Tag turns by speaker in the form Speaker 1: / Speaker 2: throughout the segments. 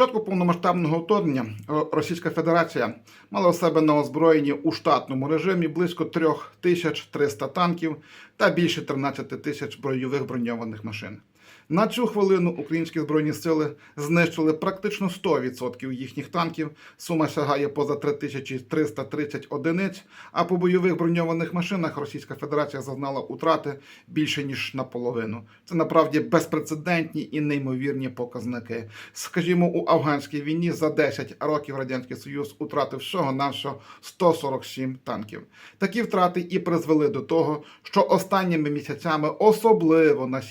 Speaker 1: початку повномасштабного вторгнення Російська Федерація мала у себе на озброєнні у штатному режимі близько 3300 танків та більше 13 тисяч бойових броньованих машин. На цю хвилину українські збройні сили знищили практично 100% їхніх танків. Сума сягає поза 3330 одиниць. А по бойових броньованих машинах Російська Федерація зазнала утрати більше ніж наполовину. Це направді безпрецедентні і неймовірні показники. Скажімо, у афганській війні за 10 років радянський союз утратив всього навсього 147 танків. Такі втрати і призвели до того, що останніми місяцями, особливо на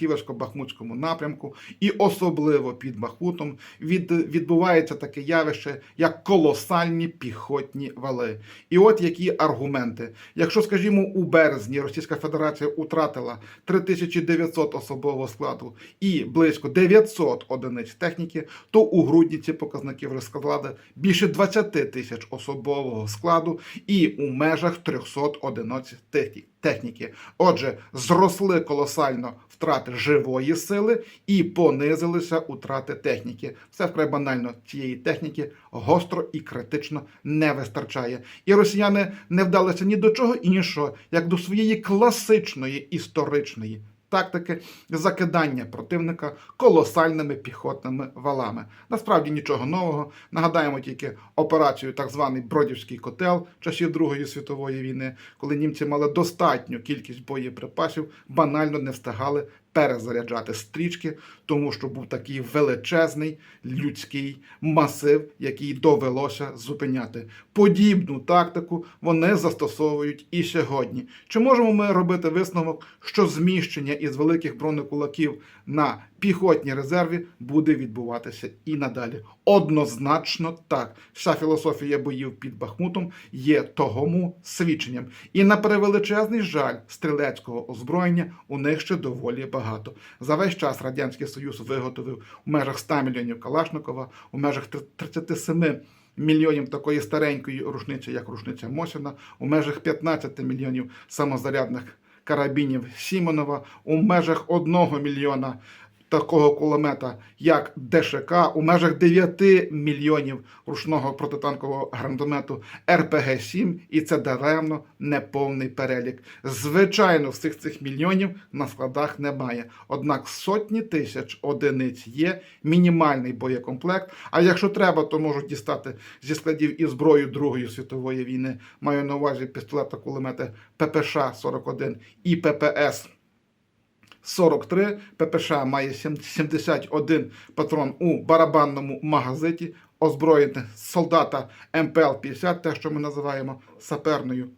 Speaker 1: сіверсько-бахмутському напрямку, і особливо під Бахмутом, від, відбувається таке явище, як колосальні піхотні вали. І от які аргументи. Якщо, скажімо, у березні Російська Федерація утратила 3900 особового складу і близько 900 одиниць техніки, то у грудні ці показники вже складали більше 20 тисяч особового складу і у межах 300 одиниць техні- техніки. Отже, зросли колосально втрати живої сили і понизилися утрати техніки. Все вкрай банально цієї техніки гостро і критично не вистачає. І росіяни не вдалися ні до чого іншого, як до своєї класичної історичної тактики закидання противника колосальними піхотними валами. Насправді нічого нового. Нагадаємо тільки операцію так званий Бродівський котел часів Другої світової війни, коли німці мали достатню кількість боєприпасів, банально не встигали перезаряджати стрічки, тому що був такий величезний людський масив, який довелося зупиняти. Подібну тактику вони застосовують і сьогодні. Чи можемо ми робити висновок, що зміщення із великих бронекулаків на піхотні резерві буде відбуватися і надалі? Однозначно так. Вся філософія боїв під Бахмутом є тому свідченням. І на превеличезний жаль стрілецького озброєння у них ще доволі багато. За весь час Радянський Союз виготовив у межах 100 мільйонів Калашникова, у межах 37 мільйонів такої старенької рушниці, як рушниця Мосіна, у межах 15 мільйонів самозарядних карабінів Сімонова, у межах 1 мільйона такого кулемета, як ДШК, у межах 9 мільйонів ручного протитанкового гранатомету РПГ-7, і це даремно неповний перелік. Звичайно, всіх цих мільйонів на складах немає. Однак сотні тисяч одиниць є, мінімальний боєкомплект. А якщо треба, то можуть дістати зі складів і зброю Другої світової війни. Маю на увазі пістолета кулемети ППШ-41 і ППС 43. ППШ має 71 патрон у барабанному магазиті, озброєне солдата МПЛ-50, те, що ми називаємо саперною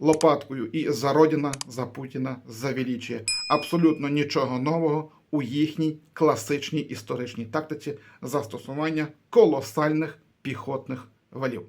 Speaker 1: лопаткою, і за Родіна, за Путіна, за величие. Абсолютно нічого нового у їхній класичній історичній тактиці застосування колосальних піхотних валів.